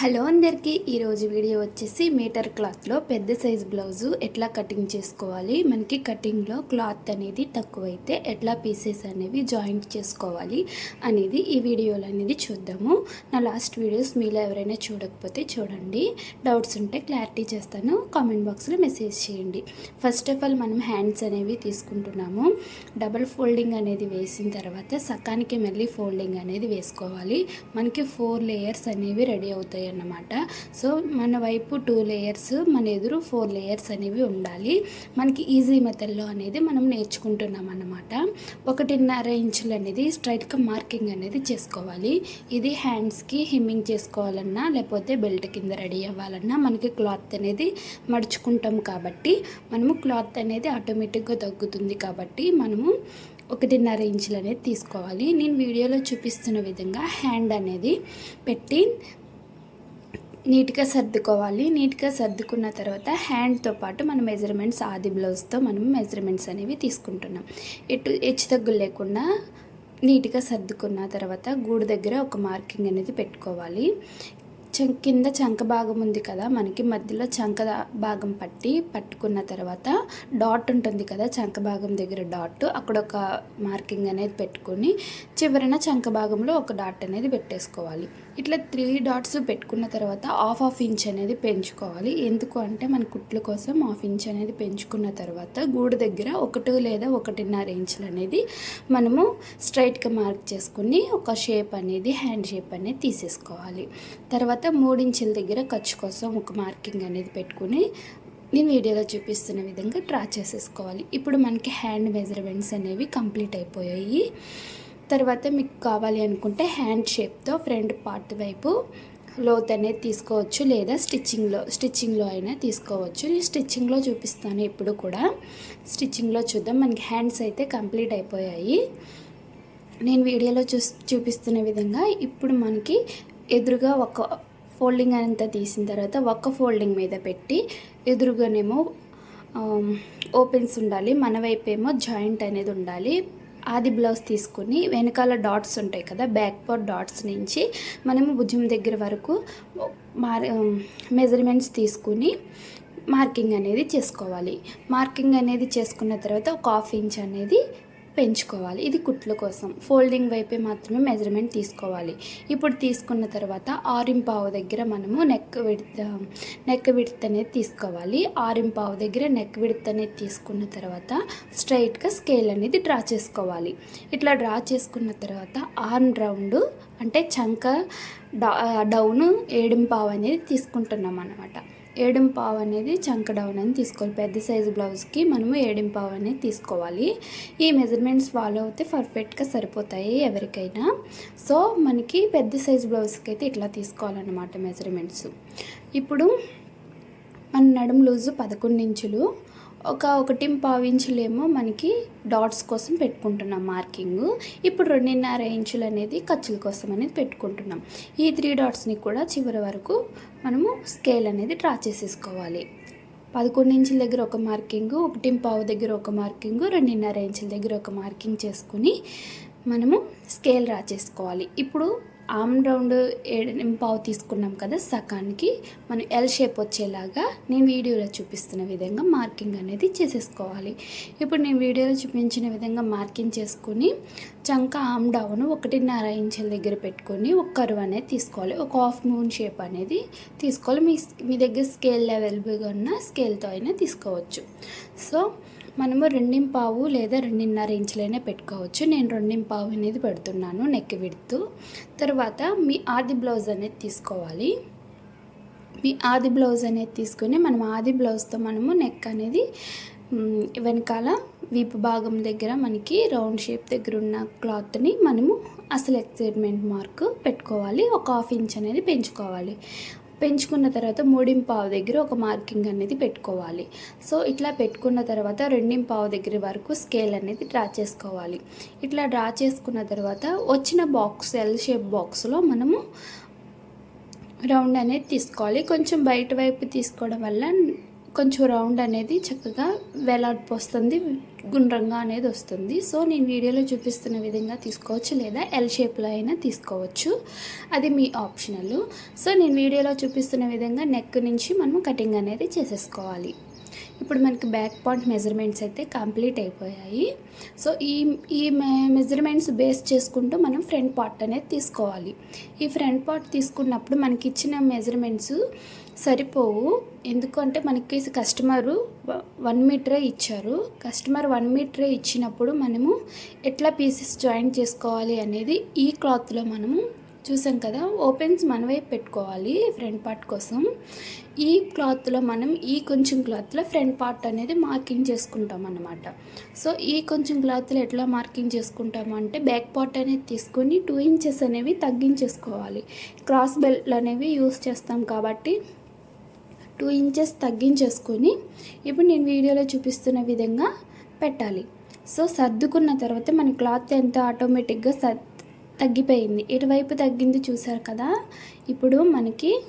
Hello అందరికీ ఈరోజు video వచ్చేసి మీటర్ క్లాత్లో పెద్ద సైజ్ బ్లౌజు ఎట్లా కటింగ్ చేసుకోవాలి మనకి కటింగ్లో క్లాత్ అనేది తక్కువైతే ఎట్లా పీసెస్ అనేవి జాయింట్ చేసుకోవాలి అనేది ఈ వీడియోలో అనేది చూద్దాము. నా లాస్ట్ వీడియోస్ మీలో ఎవరైనా చూడకపోతే చూడండి. డౌట్స్ ఉంటే క్లారిటీ చేస్తాను. కామెంట్ బాక్స్లో మెసేజ్ చేయండి. ఫస్ట్ ఆఫ్ ఆల్ మనం హ్యాండ్స్ అనేవి తీసుకుంటున్నాము. డబల్ ఫోల్డింగ్ అనేది వేసిన తర్వాత సకానికి మళ్ళీ ఫోల్డింగ్ అనేది వేసుకోవాలి. మనకి ఫోర్ లేయర్స్ అనేవి రెడీ అవుతాయి. అన్నమాట. సో మన వైపు టూ లేయర్స్ మన ఎదురు ఫోర్ లేయర్స్ అనేవి ఉండాలి. మనకి ఈజీ మెథడ్లో అనేది మనం నేర్చుకుంటున్నాం అన్నమాట. ఒకటిన్నర ఇంచులు అనేది స్ట్రైట్గా మార్కింగ్ అనేది చేసుకోవాలి. ఇది హ్యాండ్స్కి హిమ్మింగ్ చేసుకోవాలన్నా లేకపోతే బెల్ట్ కింద రెడీ అవ్వాలన్నా మనకి క్లాత్ అనేది మడుచుకుంటాం కాబట్టి మనము క్లాత్ అనేది ఆటోమేటిక్గా తగ్గుతుంది కాబట్టి మనము ఒకటిన్నర ఇంచులు అనేది తీసుకోవాలి. నేను వీడియోలో చూపిస్తున్న విధంగా హ్యాండ్ అనేది పెట్టి నీట్గా సర్దుకోవాలి. నీట్గా సర్దుకున్న తర్వాత హ్యాండ్తో పాటు మన మెజర్మెంట్స్ ఆది బ్లౌజ్తో మనం మెజర్మెంట్స్ అనేవి తీసుకుంటున్నాం. ఎటు హెచ్చు తగ్గులు లేకుండా నీట్గా సర్దుకున్న తర్వాత గూడు దగ్గర ఒక మార్కింగ్ అనేది పెట్టుకోవాలి. చం- కింద చంక భాగం ఉంది కదా మనకి మధ్యలో చంక భాగం పట్టి పట్టుకున్న తర్వాత డాట్ ఉంటుంది కదా చంక భాగం దగ్గర డాట్ అక్కడ ఒక మార్కింగ్ అనేది పెట్టుకొని చివరన చంక భాగంలో ఒక డాట్ అనేది పెట్టేసుకోవాలి. ఇట్లా త్రీ డాట్స్ పెట్టుకున్న తర్వాత హాఫ్ హాఫ్ ఇంచ్ అనేది పెంచుకోవాలి. ఎందుకు అంటే మన కుట్ల కోసం హాఫ్ ఇంచ్ అనేది పెంచుకున్న తర్వాత గూడు దగ్గర ఒకటి లేదా ఒకటిన్నర ఇంచులు అనేది మనము స్ట్రైట్గా మార్క్ చేసుకుని ఒక షేప్ అనేది హ్యాండ్ షేప్ అనేది తీసేసుకోవాలి. తర్వాత మూడించుల దగ్గర ఖర్చు కోసం ఒక మార్కింగ్ అనేది పెట్టుకుని నేను వీడియోలో చూపిస్తున్న విధంగా డ్రా చేసేసుకోవాలి. ఇప్పుడు మనకి హ్యాండ్ మెజర్మెంట్స్ అనేవి కంప్లీట్ అయిపోయాయి. తర్వాత మీకు కావాలి అనుకుంటే హ్యాండ్ షేప్తో ఫ్రంట్ పార్ట్ వైపు లోత్ అనేది తీసుకోవచ్చు లేదా స్టిచ్చింగ్లో స్టిచ్చింగ్లో అయినా తీసుకోవచ్చు. నేను స్టిచ్చింగ్లో చూపిస్తాను ఇప్పుడు కూడా. స్టిచ్చింగ్లో చూద్దాం. మనకి హ్యాండ్స్ అయితే కంప్లీట్ అయిపోయాయి. నేను వీడియోలో చూ చూపిస్తున్న విధంగా ఇప్పుడు మనకి ఎదురుగా ఒక ఫోల్డింగ్ అంతా తీసిన తర్వాత ఒక్క ఫోల్డింగ్ మీద పెట్టి ఎదురుగానేమో ఓపెన్స్ ఉండాలి. మన వైపు ఏమో జాయింట్ అనేది ఉండాలి. ఆది బ్లౌజ్ తీసుకుని వెనకాల డాట్స్ ఉంటాయి కదా బ్యాక్ పార్ట్ డాట్స్ నుంచి మనము భుజం దగ్గర వరకు మార్ మెజర్మెంట్స్ తీసుకుని మార్కింగ్ అనేది చేసుకోవాలి. మార్కింగ్ అనేది చేసుకున్న తర్వాత ఒక హాఫ్ ఇంచ్ అనేది పెంచుకోవాలి. ఇది కుట్లు కోసం. ఫోల్డింగ్ వైపే మాత్రమే మెజర్మెంట్ తీసుకోవాలి. ఇప్పుడు తీసుకున్న తర్వాత ఆరింపావు దగ్గర మనము నెక్ విడత నెక్ విడత్ అనేది తీసుకోవాలి. ఆరింపావు దగ్గర నెక్ విడత్ అనేది తీసుకున్న తర్వాత స్ట్రైట్గా స్కేల్ అనేది డ్రా చేసుకోవాలి. ఇట్లా డ్రా చేసుకున్న తర్వాత ఆర్న్ రౌండ్ అంటే చంక డౌన్ ఏడింపావు అనేది తీసుకుంటున్నాం అనమాట ఏడింపావు అనేది చంక డౌన్ అని తీసుకోవాలి. పెద్ద సైజు బ్లౌజ్కి మనము ఏడింపావు అనేది తీసుకోవాలి. ఈ మెజర్మెంట్స్ ఫాలో అయితే పర్ఫెక్ట్గా సరిపోతాయి ఎవరికైనా. సో మనకి పెద్ద సైజు బ్లౌజ్కి అయితే ఇట్లా తీసుకోవాలన్నమాట మెజర్మెంట్స్ ఇప్పుడు మన నడుము లూజు పదకొండు ఇంచులు. ఒక ఒకటి పావు ఇంచులేమో మనకి డాట్స్ కోసం పెట్టుకుంటున్నాం మార్కింగ్. ఇప్పుడు రెండున్నర ఇంచులు అనేది ఖర్చుల కోసం అనేది పెట్టుకుంటున్నాం. ఈ త్రీ డాట్స్ని కూడా చివరి వరకు మనము స్కేల్ అనేది డ్రా చేసేసుకోవాలి. పదకొండు ఇంచుల దగ్గర ఒక మార్కింగ్ ఒకటి పావు దగ్గర ఒక మార్కింగ్ రెండున్నర ఇంచుల దగ్గర ఒక మార్కింగ్ చేసుకుని మనము స్కేల్ డ్రా చేసుకోవాలి. ఇప్పుడు ఆమ్ రౌండ్ పావు తీసుకున్నాం కదా సకానికి మనం ఎల్ షేప్ వచ్చేలాగా నేను వీడియోలో చూపిస్తున్న విధంగా మార్కింగ్ అనేది చేసేసుకోవాలి. ఇప్పుడు నేను వీడియోలో చూపించిన విధంగా మార్కింగ్ చేసుకుని చంక ఆమ్ డౌన్ ఒకటిన్నర ఇంచుల దగ్గర పెట్టుకొని ఒక కరువు అనేది తీసుకోవాలి. ఒక హాఫ్ మూన్ షేప్ అనేది తీసుకోవాలి. మీ మీ దగ్గర స్కేల్ అవైలబుల్గా ఉన్న స్కేల్తో అయినా తీసుకోవచ్చు. సో మనము రెండింపావు లేదా రెండున్నర ఇంచులైనా పెట్టుకోవచ్చు. నేను రెండింపావు అనేది పెడుతున్నాను నెక్ విడుతూ. తర్వాత మీ ఆది బ్లౌజ్ అనేది తీసుకోవాలి. మీ ఆది బ్లౌజ్ అనేది తీసుకొని మనం ఆది బ్లౌజ్తో మనము నెక్ అనేది వెనకాల వీపు భాగం దగ్గర మనకి రౌండ్ షేప్ దగ్గర ఉన్న క్లాత్ని మనము అసలు ఎక్సైట్మెంట్ మార్క్ పెట్టుకోవాలి. ఒక హాఫ్ ఇంచ్ అనేది పెంచుకోవాలి. పెంచుకున్న తర్వాత మూడింపావు దగ్గర ఒక మార్కింగ్ అనేది పెట్టుకోవాలి. సో ఇట్లా పెట్టుకున్న తర్వాత రెండింపావు దగ్గర వరకు స్కేల్ అనేది డ్రా చేసుకోవాలి. ఇట్లా డ్రా చేసుకున్న తర్వాత వచ్చిన బాక్స్ ఎల్ షేప్ బాక్స్లో మనము రౌండ్ అనేది తీసుకోవాలి. కొంచెం బయట వైపు తీసుకోవడం వల్ల కొంచెం రౌండ్ అనేది చక్కగా వేలాడిపు వస్తుంది. గుండ్రంగా అనేది వస్తుంది. సో నేను వీడియోలో చూపిస్తున్న విధంగా తీసుకోవచ్చు లేదా ఎల్ షేప్లో అయినా తీసుకోవచ్చు. అది మీ ఆప్షనల్ సో నేను వీడియోలో చూపిస్తున్న విధంగా నెక్ నుంచి మనం కటింగ్ అనేది చేసేసుకోవాలి. ఇప్పుడు మనకి బ్యాక్ పాయింట్ మెజర్మెంట్స్ అయితే కంప్లీట్ అయిపోయాయి. సో ఈ ఈ మెజర్మెంట్స్ బేస్ చేసుకుంటూ మనం ఫ్రంట్ పార్ట్ అనేది తీసుకోవాలి. ఈ ఫ్రంట్ పార్ట్ తీసుకున్నప్పుడు మనకి ఇచ్చిన మెజర్మెంట్స్ సరిపోవు. ఎందుకంటే మనకి కస్టమరు వన్ మీటరే ఇచ్చారు. కస్టమర్ వన్ మీటరే ఇచ్చినప్పుడు మనము ఎట్లా పీసెస్ జాయిన్ చేసుకోవాలి అనేది ఈ క్లాత్లో మనము చూసాం కదా ఓపెన్స్ మనమే పెట్టుకోవాలి ఫ్రంట్ పార్ట్ కోసం. ఈ క్లాత్లో మనం ఈ కొంచెం క్లాత్లో ఫ్రంట్ పార్ట్ అనేది మార్కింగ్ చేసుకుంటాం అన్నమాట. సో ఈ కొంచెం క్లాత్లో ఎట్లా మార్కింగ్ చేసుకుంటాము అంటే బ్యాక్ పార్ట్ అనేది తీసుకొని టూ ఇంచెస్ అనేవి తగ్గించేసుకోవాలి. క్రాస్ బెల్ట్ అనేవి యూస్ చేస్తాం కాబట్టి టూ ఇంచెస్ తగ్గించేసుకొని ఇప్పుడు నేను వీడియోలో చూపిస్తున్న విధంగా పెట్టాలి. సో సర్దుకున్న తర్వాత మన క్లాత్ ఎంత ఆటోమేటిక్గా సర్ తగ్గిపోయింది. ఇటువైపు తగ్గింది చూసారు కదా? ఇప్పుడు మనకి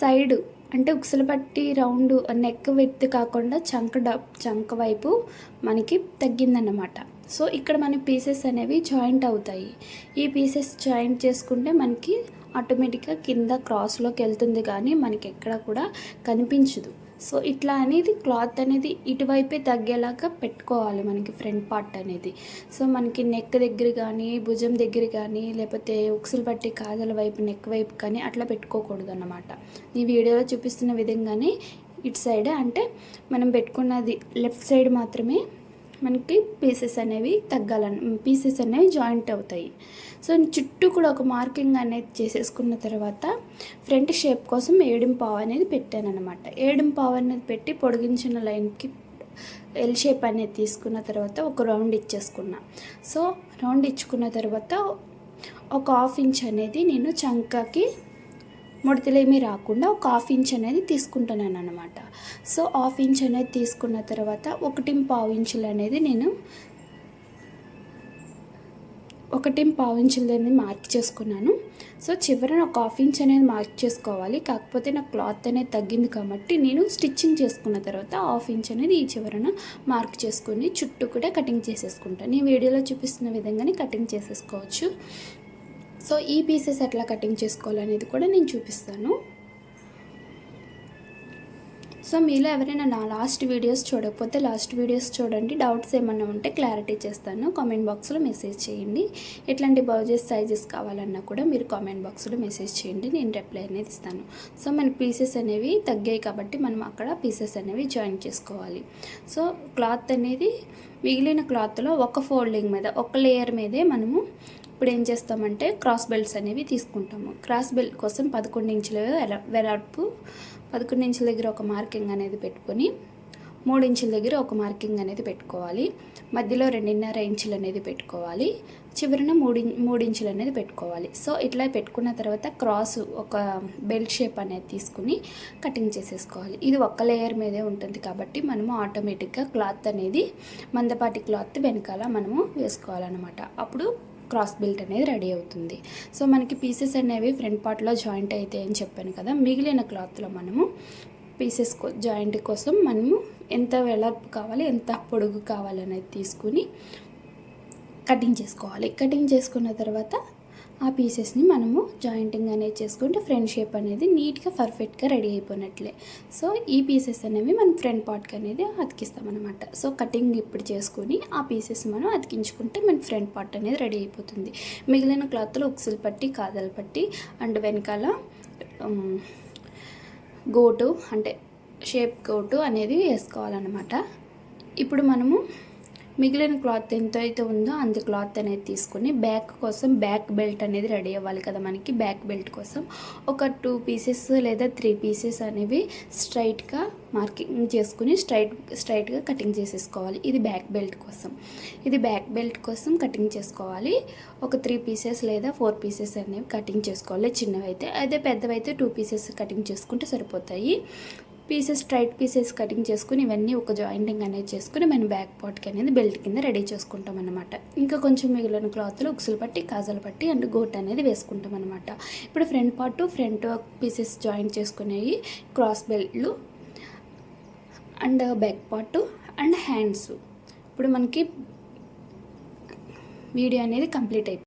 సైడు అంటే ఉక్సలు పట్టి రౌండ్ నెక్ వెత్తి కాకుండా చంక డ చంక వైపు మనకి తగ్గిందన్నమాట. సో ఇక్కడ మన పీసెస్ అనేవి జాయింట్ అవుతాయి. ఈ పీసెస్ జాయింట్ చేసుకుంటే మనకి ఆటోమేటిక్గా కింద క్రాస్లోకి వెళ్తుంది కానీ మనకి ఎక్కడ కూడా కనిపించదు. సో ఇట్లా అనేది క్లాత్ అనేది ఇటువైపే తగ్గేలాగా పెట్టుకోవాలి మనకి ఫ్రంట్ పార్ట్ అనేది. సో మనకి నెక్ దగ్గర కానీ భుజం దగ్గర కానీ లేకపోతే ఉక్సులు పట్టి కాజల వైపు నెక్ వైపు కానీ అట్లా పెట్టుకోకూడదు అన్నమాట ఈ వీడియోలో చూపిస్తున్న విధంగానే ఇటు సైడ్ అంటే మనం పెట్టుకున్నది లెఫ్ట్ సైడ్ మాత్రమే మనకి పీసెస్ అనేవి తగ్గాలని పీసెస్ అనేవి జాయింట్ అవుతాయి. సో చుట్టూ కూడా ఒక మార్కింగ్ అనేది చేసేసుకున్న తర్వాత ఫ్రంట్ షేప్ కోసం ఏడింపావు అనేది పెట్టాను అనమాట ఏడింపావు అనేది పెట్టి పొడిగించిన లైన్కి ఎల్ షేప్ అనేది తీసుకున్న తర్వాత ఒక రౌండ్ ఇచ్చేసుకున్నా. సో రౌండ్ ఇచ్చుకున్న తర్వాత ఒక హాఫ్ ఇంచ్ అనేది నేను చంకకి ముడతలేమీ రాకుండా ఒక హాఫ్ ఇంచ్ అనేది తీసుకుంటున్నాను అనమాట సో హాఫ్ ఇంచ్ అనేది తీసుకున్న తర్వాత ఒకటి పావు ఇంచులు అనేది నేను ఒకటి పావు ఇంచులు అనేది మార్క్ చేసుకున్నాను. సో చివరన ఒక హాఫ్ ఇంచ్ అనేది మార్క్ చేసుకోవాలి. కాకపోతే నా క్లాత్ అనేది తగ్గింది కాబట్టి నేను స్టిచ్చింగ్ చేసుకున్న తర్వాత హాఫ్ ఇంచ్ అనేది ఈ చివరన మార్క్ చేసుకుని చుట్టూ కూడా కటింగ్ చేసేసుకుంటాను. ఈ వీడియోలో చూపిస్తున్న విధంగానే కటింగ్ చేసేసుకోవచ్చు. సో ఈ పీసెస్ ఎట్లా కటింగ్ చేసుకోవాలనేది కూడా నేను చూపిస్తాను. సో మీలో ఎవరైనా నా లాస్ట్ వీడియోస్ చూడకపోతే లాస్ట్ వీడియోస్ చూడండి. డౌట్స్ ఏమన్నా ఉంటే క్లారిటీ చేస్తాను. కామెంట్ బాక్స్లో మెసేజ్ చేయండి. ఎట్లాంటి బ్లౌజెస్ సైజెస్ కావాలన్నా కూడా మీరు కామెంట్ బాక్స్లో మెసేజ్ చేయండి. నేను రిప్లై అనేది ఇస్తాను. సో మన పీసెస్ అనేవి తగ్గాయి కాబట్టి మనం అక్కడ పీసెస్ అనేవి జాయిన్ చేసుకోవాలి. సో క్లాత్ అనేది మిగిలిన క్లాత్లో ఒక ఫోల్డింగ్ మీద ఒక లేయర్ మీదే మనము ఇప్పుడు ఏం చేస్తామంటే క్రాస్ బెల్ట్స్ అనేవి తీసుకుంటాము. క్రాస్ బెల్ట్ కోసం పదకొండు ఇంచుల వెడల్పు పదకొండు ఇంచుల దగ్గర ఒక మార్కింగ్ అనేది పెట్టుకొని మూడు ఇంచుల దగ్గర ఒక మార్కింగ్ అనేది పెట్టుకోవాలి. మధ్యలో రెండున్నర ఇంచులు అనేది పెట్టుకోవాలి. చివరిన మూడు మూడు ఇంచులు అనేది పెట్టుకోవాలి. సో ఇట్లా పెట్టుకున్న తర్వాత క్రాస్ ఒక బెల్ట్ షేప్ అనేది తీసుకుని కటింగ్ చేసేసుకోవాలి. ఇది ఒక్క లేయర్ మీదే ఉంటుంది కాబట్టి మనము ఆటోమేటిక్గా క్లాత్ అనేది మందపాటి క్లాత్ వెనకాల మనము వేసుకోవాలన్నమాట. అప్పుడు క్రాస్ బిల్ట్ అనేది రెడీ అవుతుంది. సో మనకి పీసెస్ అనేవి ఫ్రంట్ పార్ట్లో జాయింట్ అయితే అని చెప్పాను కదా. మిగిలిన క్లాత్లో మనము పీసెస్ జాయింట్ కోసం మనము ఎంత వెడల్పు కావాలి ఎంత పొడుగు కావాలనేది తీసుకుని కటింగ్ చేసుకోవాలి. కటింగ్ చేసుకున్న తర్వాత ఆ పీసెస్ని మనము జాయింటింగ్ అనేది చేసుకుంటే ఫ్రంట్ షేప్ అనేది నీట్గా పర్ఫెక్ట్గా రెడీ అయిపోయినట్లే. సో ఈ పీసెస్ అనేవి మనం ఫ్రంట్ పార్ట్కి అనేది అతికిస్తామన్నమాట. సో కటింగ్ ఇప్పుడు చేసుకుని ఆ పీసెస్ మనం అతికించుకుంటే మన ఫ్రంట్ పార్ట్ అనేది రెడీ అయిపోతుంది. మిగిలిన క్లాత్లో ఉక్సులు పట్టి కాదలు పట్టి అండ్ వెనకాల గోటు అంటే షేప్ గోటు అనేది వేసుకోవాలన్నమాట. ఇప్పుడు మనము మిగిలిన క్లాత్ ఎంత అయితే ఉందో అంత క్లాత్ అనేది తీసుకుని బ్యాక్ కోసం బ్యాక్ బెల్ట్ అనేది రెడీ అవ్వాలి కదా మనకి బ్యాక్ బెల్ట్ కోసం. ఒక టూ పీసెస్ లేదా త్రీ పీసెస్ అనేవి స్ట్రైట్గా మార్కింగ్ చేసుకుని స్ట్రైట్ స్ట్రైట్గా కటింగ్ చేసేసుకోవాలి. ఇది బ్యాక్ బెల్ట్ కోసం. ఇది బ్యాక్ బెల్ట్ కోసం కటింగ్ చేసుకోవాలి. ఒక త్రీ పీసెస్ లేదా ఫోర్ పీసెస్ అనేవి కటింగ్ చేసుకోవాలి. చిన్నవైతే అదే పెద్దవైతే టూ పీసెస్ కటింగ్ చేసుకుంటే సరిపోతాయి. పీసెస్ స్ట్రైట్ పీసెస్ కటింగ్ చేసుకుని ఇవన్నీ ఒక జాయింటింగ్ అనేది చేసుకుని మనం బ్యాక్ పార్ట్కి అనేది బెల్ట్ కింద రెడీ చేసుకుంటాం అనమాట ఇంకా కొంచెం మిగిలిన క్లాత్లు ఉక్సులు పట్టి కాజలు పట్టి అండ్ గోట్ అనేది వేసుకుంటాం అనమాట ఇప్పుడు front part front pieces joint చేసుకునేవి cross బెల్ట్లు and back part and hands ఇప్పుడు మనకి వీడియో అనేది కంప్లీట్ అయిపోయింది.